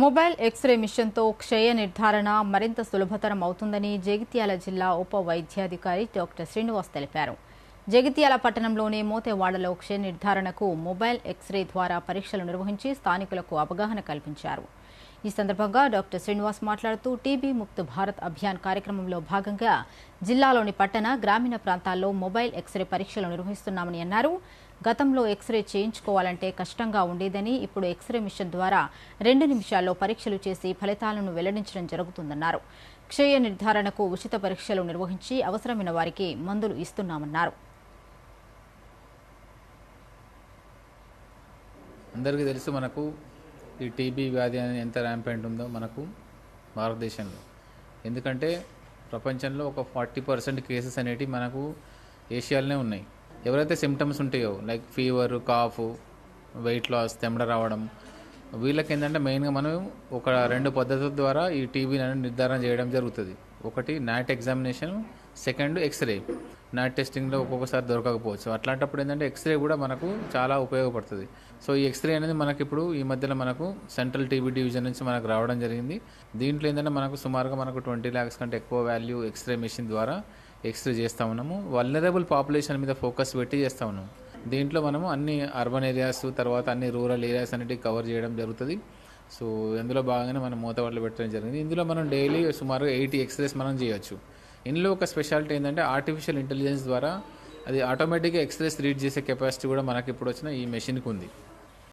Mobile x ray మిషన్తో క్షయ నిర్ధారణ మరింత సులభతరం అవుతుందని జగిత్యాల జిల్లా ఉప వైద్యాధికారి డాక్టర్ శ్రీనివాస్ తెలిపారు. జగిత్యాల పట్టణంలోని మోతేవాడలో క్షయ నిర్ధారణకు మొబైల్ ఎక్స్రే ద్వారా పరీక్షలు నిర్వహించి స్థానికులకు అవగాహన కల్పించారు. ఈ సందర్భంగా డాక్టర్ శ్రీనివాస్ మాట్లాడుతూ టీబీ ముక్త్ భారత్ అభియాన్ కార్యక్రమంలో భాగంగా జిల్లాలోని పట్టణ గ్రామీణ ప్రాంతాల్లో మొబైల్ ఎక్స్రే పరీక్షలు నిర్వహిస్తున్నామని అన్నారు. గతంలో ఎక్స్రే చేయించుకోవాలంటే కష్టంగా ఉండేదని ఇప్పుడు ఎక్స్రే మిషన్ ద్వారా రెండు నిమిషాల్లో పరీక్షలు చేసి ఫలితాలను వెల్లడించడం జరుగుతుందన్నారు. క్షయ నిర్ధారణకు ఉచిత పరీక్షలు నిర్వహించి అవసరమైన వారికి మందులు ఇస్తున్నామన్నారు. అందరికీ తెలుసు మనకు ఈ టీబీ వ్యాధి అనేది ఎంత ర్యాంపెంట్ ఉందో మనకు భారతదేశంలో. ఎందుకంటే ప్రపంచంలో ఒక ఫార్టీ పర్సెంట్ కేసెస్ అనేటివి మనకు ఏషియాలోనే ఉన్నాయి. ఎవరైతే సిమ్టమ్స్ ఉంటాయో like fever cough weight loss తెమ్మడ రావడం వీళ్ళకి ఏంటంటే మెయిన్గా మనం ఒక రెండు పద్ధతుల ద్వారా ఈ టీబీ అనేది నిర్ధారణ చేయడం జరుగుతుంది. ఒకటి NAAT examination second X-ray NAAT టెస్టింగ్లో ఒక్కొక్కసారి దొరకకపోవచ్చు. అట్లాంటప్పుడు ఏంటంటే ఎక్స్రే కూడా మనకు చాలా ఉపయోగపడుతుంది. సో ఈ ఎక్స్రే అనేది మనకి ఇప్పుడు ఈ మధ్యలో మనకు సెంట్రల్ టీబీ డివిజన్ నుంచి మనకు రావడం జరిగింది. దీంట్లో ఏంటంటే మనకు సుమారుగా మనకు ట్వంటీ ల్యాక్స్ కంటే ఎక్కువ వాల్యూ ఎక్స్రే మెషిన్ ద్వారా ఎక్స్రే చేస్తూ ఉన్నాము. వల్నరబుల్ పాపులేషన్ మీద ఫోకస్ పెట్టి చేస్తూ ఉన్నాము. దీంట్లో మనము అన్ని అర్బన్ ఏరియాస్ తర్వాత అన్ని రూరల్ ఏరియాస్ అనేటివి కవర్ చేయడం జరుగుతుంది. సో ఇందులో భాగంగానే మనం మూతవాళ్ళు పెట్టడం జరిగింది. ఇందులో మనం డైలీ సుమారు ఎయిటీ ఎక్స్రేస్ మనం చేయొచ్చు. ఇందులో ఒక స్పెషాలిటీ ఏంటంటే ఆర్టిఫిషియల్ ఇంటెలిజెన్స్ ద్వారా అది ఆటోమేటిక్గా ఎక్స్రేస్ రీడ్ చేసే కెపాసిటీ కూడా మనకి ఇప్పుడు వచ్చిన ఈ మెషిన్కి ఉంది.